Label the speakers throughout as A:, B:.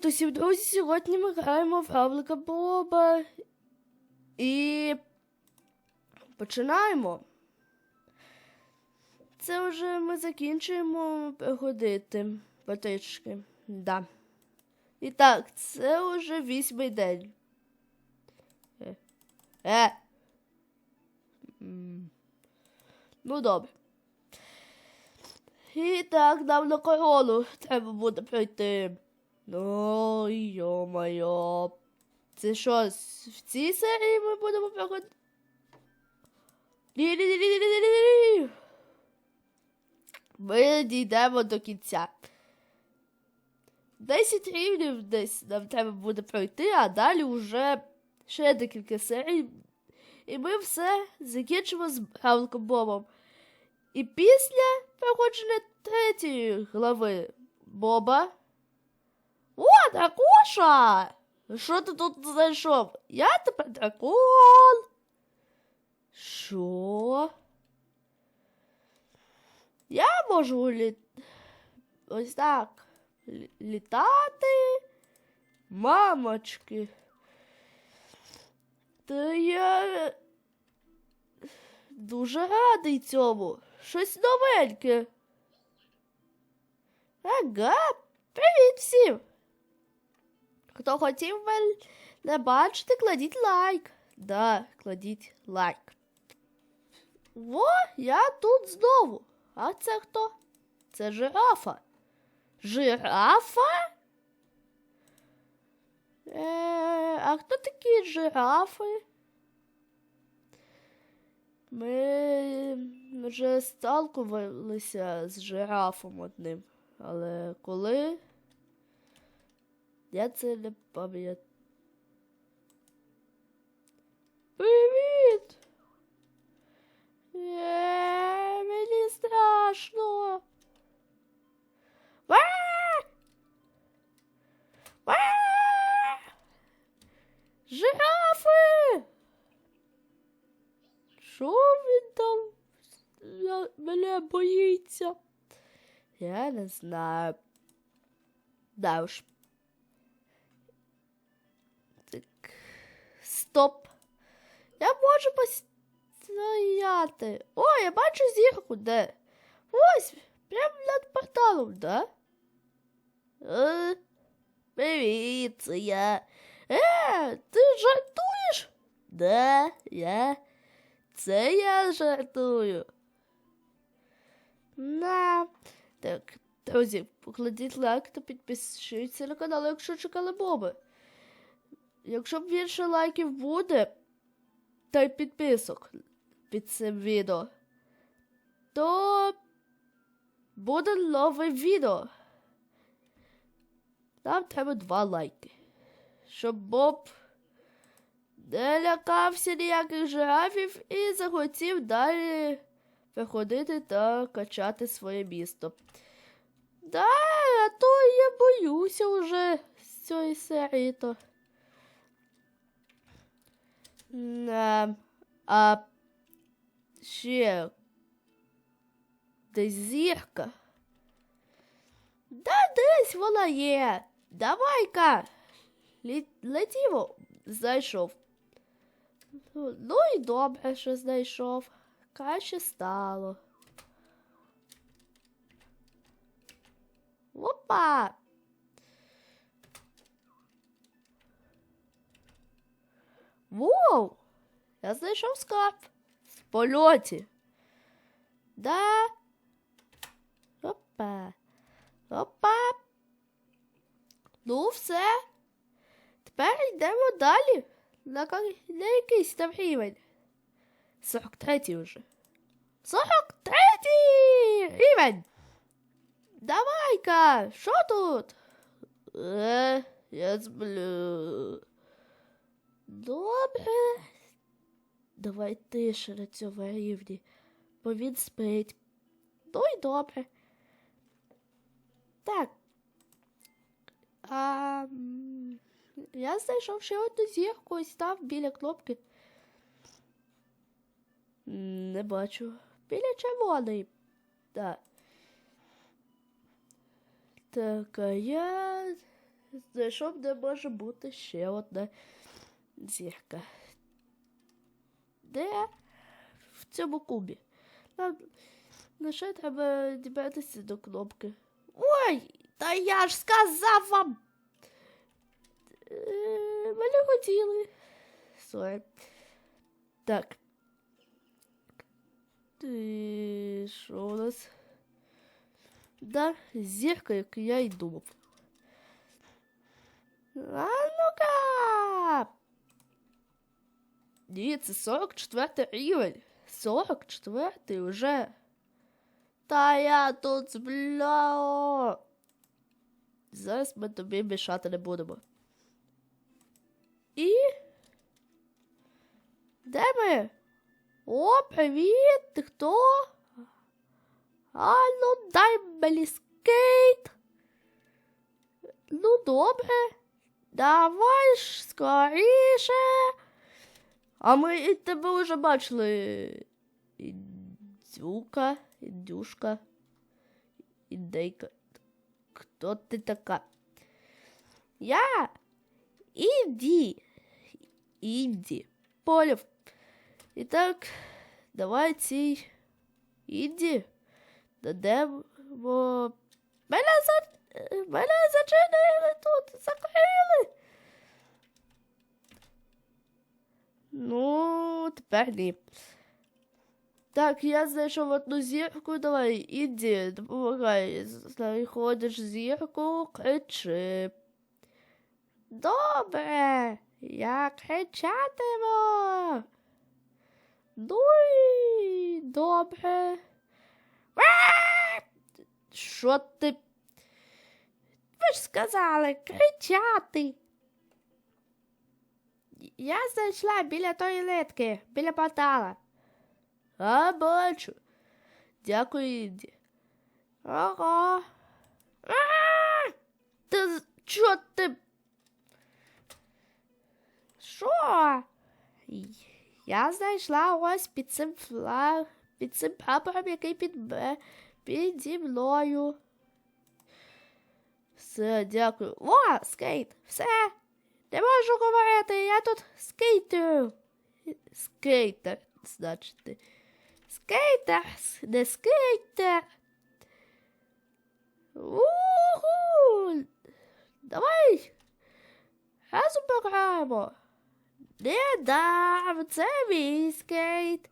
A: Привіт усім, друзі! Сьогодні ми граємо в Равлика Боба. І починаємо. Це вже ми закінчуємо ходити потички. Да. І так, це вже вісьмий день. Е. е. Ну, добре. І так, нам на корону треба буде пройти. Ну, йо-моє. Це що, в цій серії ми будемо проходити? Ні-ні-ні-ні-ні-ні-ні. Ми дійдемо до кінця. 10 рівнів десь нам треба буде пройти, а далі вже ще декілька серій. І ми все закінчимо з Гравликом Бобом. І після проходження третьої глави Боба. О, дракоша! Що ти тут знайшов? Я тепер дракон. Що? Я можу лі... ось так літати. Мамочки. Та я дуже радий цьому. Щось новеньке. Ага, привіт всім. Хто хотів мене бачити, кладіть лайк. Да, кладіть лайк. Во, я тут знову. А це хто? Це жирафа. Жирафа? Е, а хто такі жирафи? Ми вже сталкувалися з жирафом одним. Але коли? Я це не пам'ятаю. Привіт! Е, мені страшно. Ва! Ва! Жирафи! Що він там Я- мене боїться? Я не знаю. Да уж. Стоп. Я можу постояти. О, я бачу зірку, де? Ось, прямо над порталом, да? Е, привіт, це я. Е, ти жартуєш? Да, я. Це я жартую. На. Так, друзі, покладіть лайк та підпишіться на канал, якщо чекали Боби. Якщо більше лайків буде, та й підписок під цим відео, то буде нове відео. Нам треба два лайки. Щоб Боб не лякався ніяких жирафів і захотів далі приходити та качати своє місто. Да, а то я боюся вже з цієї серії то. А ще десь зірка. Да, десь вона є. Давай-ка. Летімо, знайшов. Ну ну і добре, що знайшов. Краще стало. Опа! Воу! Я знайшов скарб в польоті. Да. Опа. Опа. Ну, все. Тепер йдемо далі. На, ка- на якийсь там рівень. 43 вже. 43 рівень. Давай-ка, що тут? Е, я сплю. Добре. Давай на цьому рівні, бо він спить. Ну й добре. Так. А, я знайшов ще одну зірку і став біля кнопки. Не бачу. Біля червоної. Так. Так, а я знайшов, де може бути ще одна зірка. Де? В цьому кубі. Нам лише треба дібратися до кнопки. Ой, та я ж сказав вам. Е, Ми не хотіли. Сорі. Так. Ти що у нас? Да, зірка, як я й думав. А Ні, це 44 рівень. 44 вже. Та я тут збляо. Зараз ми тобі мішати не будемо. І. Де ми? О, привіт! Ти хто? А, ну дай мені скейт. Ну, добре. Давай ж скоріше. А ми тебе вже бачили. Індюка, індюшка, індейка. Хто ти така? Я Інді. Інді. Полів. І так, давай цій Інді дадемо. Мене за... Мене зачинили тут, закрили. Ну, тепер ні. Так, я знайшов одну зірку, давай, іди, допомагай. Знаходиш зірку, кричи. Добре, я кричатиму. Ну і добре. Що ти? Ви ж сказали кричати. Я знайшла біля тої литки, біля портала. А, бачу. Дякую, Інді. Ага. А! Ти чо ти? Що? Я знайшла ось під цим флаг, під цим прапором, який під, ме- піді мною. Все, дякую. О, скейт, все. Не можу говорити, я тут скейтер. Скейтер, значить. Скейтер, не скейтер. Уху! Давай. Разом пограємо. Не дам, це мій скейт.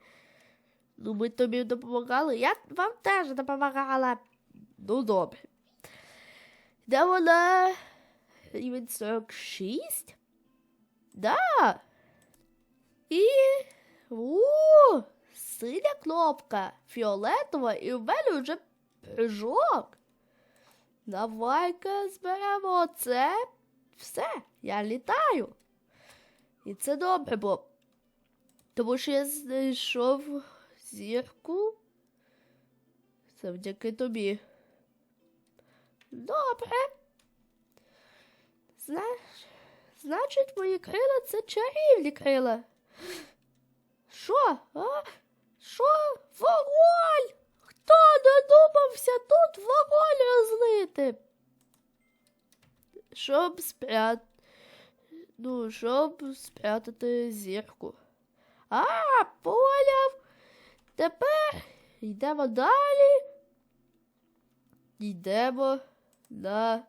A: Ну, ми тобі допомагали. Я вам теж допомагала. Ну, добре. Де вона? Рівень 46? Да. І. У, синя кнопка. Фіолетова, і в мене вже прыжок. Давай-ка зберемо це. Все, я літаю. І це добре, бо. Тому що я знайшов зірку. Завдяки тобі. Добре. Знаєш, значить, мої крила це чарівні крила. Що? А? Що? Вогонь! Хто додумався тут вогонь розлити? Щоб спрят... Ну, щоб спрятати зірку. А, поняв. Тепер йдемо далі. Йдемо на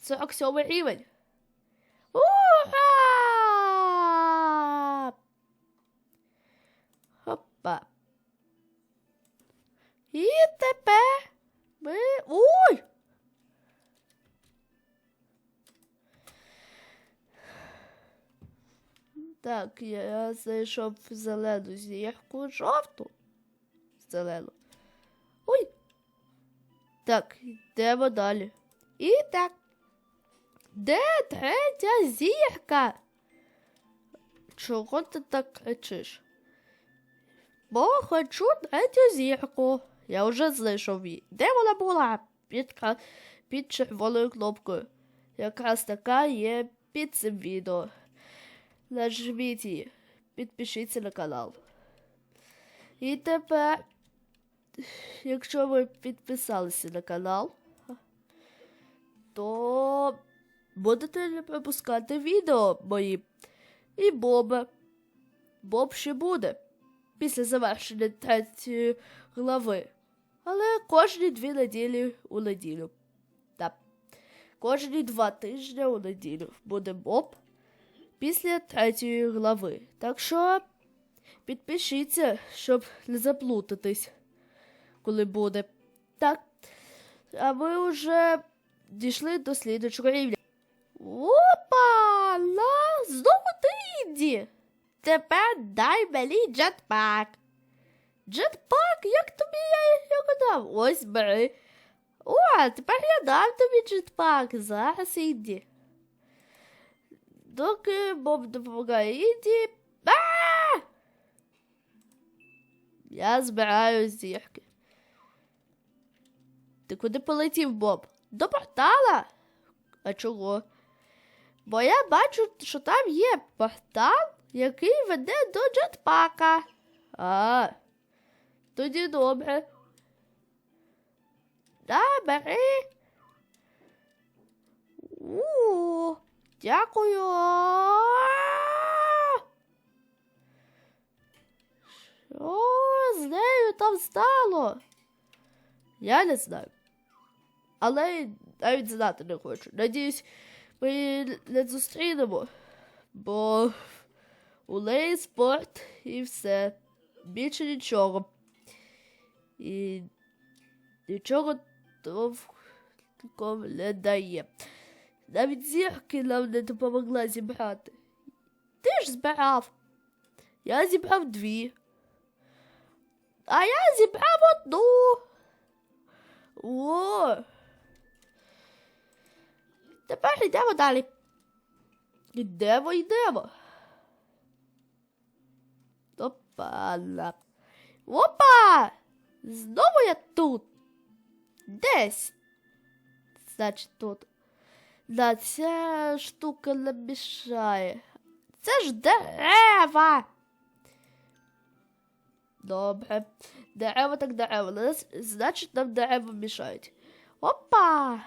A: 47 рівень. Ура! Хопа. І тепер ми. Ой! Так, я знайшов зелену зірку, жовту. Зелену. Ой. Так, йдемо далі. І так. Де третя зірка? Чого ти так кричиш? Бо хочу третю зірку. Я вже знайшов її. Де вона була? Під, під червоною кнопкою. Якраз така є під цим відео. Нажміть її. Підпишіться на канал. І тепер, якщо ви підписалися на канал, то будете не пропускати відео мої. І Боба. Боб ще буде після завершення третьої глави. Але кожні дві неділі у неділю. Так. Кожні два тижні у неділю буде Боб після третьої глави. Так що підпишіться, щоб не заплутатись, коли буде. Так. А ми вже дійшли до слідчого рівня. Опа! Ла! Знову ти Інді! Тепер дай мені джетпак. Джетпак? Як тобі я його дав? Ось бери. О, тепер я дам тобі джетпак. Зараз Інді. Доки Боб допомагає Інді. А! Я збираю зірки. Ти куди полетів, Боб? До портала? А чого? Бо я бачу, що там є портал, який веде до джетпака. А, тоді добре. Да, бери. У, дякую. Що з нею там стало? Я не знаю. Але навіть знати не хочу. Надіюсь, ми не зустрінемо, бо у неї спорт і все. Більше нічого. І нічого толком не дає. Навіть зірки нам не допомогла зібрати. Ти ж збирав. Я зібрав дві. А я зібрав одну. О. Тепер йдемо далі. Йдемо, йдемо. Опа. Опа! Знову я тут. Десь. Значить, тут. Да, ця штука не мішає. Це ж дерева. Добре. Дерева так дерева. Значить, нам дерева мішають. Опа!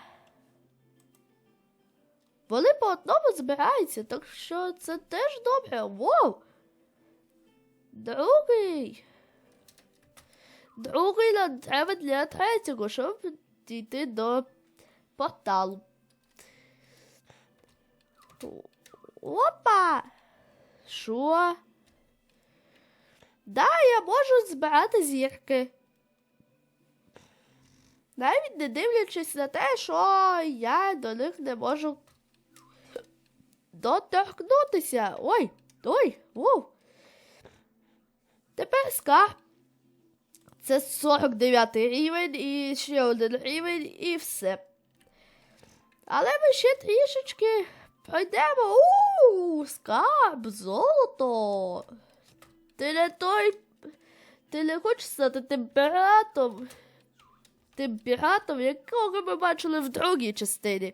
A: Вони по одному збираються, так що це теж добре. Воу! Другий. Другий нам треба для третього, щоб дійти до порталу. Опа! Що? Да, я можу збирати зірки. Навіть не дивлячись на те, що я до них не можу доторкнутися. Ой, ой, воу. Тепер ска. Це 49 рівень і ще один рівень і все. Але ми ще трішечки пройдемо. Ууу, скарб, золото. Ти не той. Ти не хочеш стати температором? Температором, якого ми бачили в другій частині.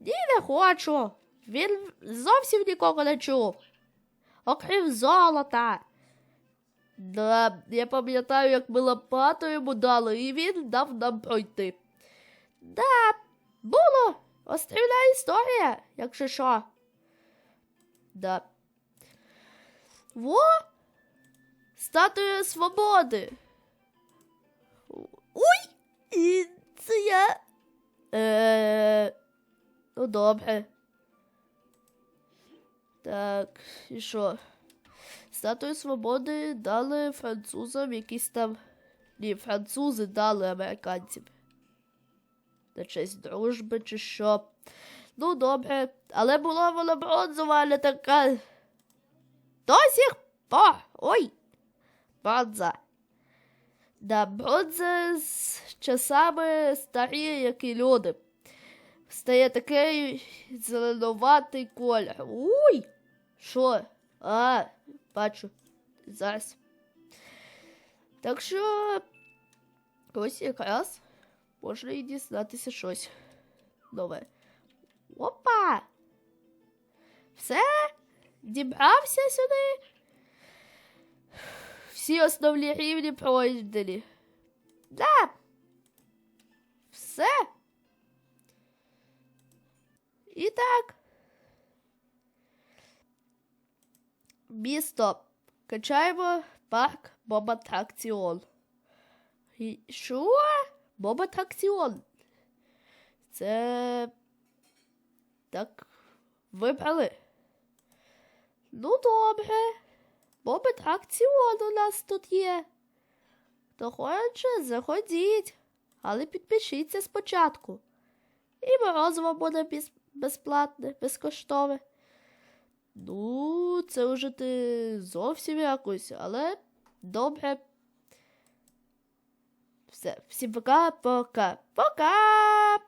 A: Ні, не хочу. Він зовсім нікого не чув. Окрім золота. Да, я пам'ятаю, як ми лопату йому дали, і він дав нам пройти. Да, було острівна історія, якщо що. Да. Во! Статуя свободи. Ой! І це я. Е, ну добре. Так, і що? Статую свободи дали французам якісь там. Ні, французи дали американцям. На честь дружби чи що. Ну, добре, але була вона бронзова, а не така. До сих пор. Ой! Бронза. Да, бронза з часами старіє, як і люди. Стає такий зеленуватий колір. Уй! Що? А, бачу. Зараз. Так що ось якраз можна і дізнатися щось нове. Опа! Все? Дібрався сюди? Всі основні рівні пройдені. Да. Все. І так. Місто. Качаємо парк Боб Атракціон. І Що? Боб Атракціон. Це. Так. Вибрали. Ну, добре. Боб Атракціон у нас тут є. Хто хоче, заходіть. Але підпишіться спочатку. І морозиво буде без- безплатне, безкоштовне. Ну, це вже ти зовсім якось, але добре. Все, всім пока, пока, пока!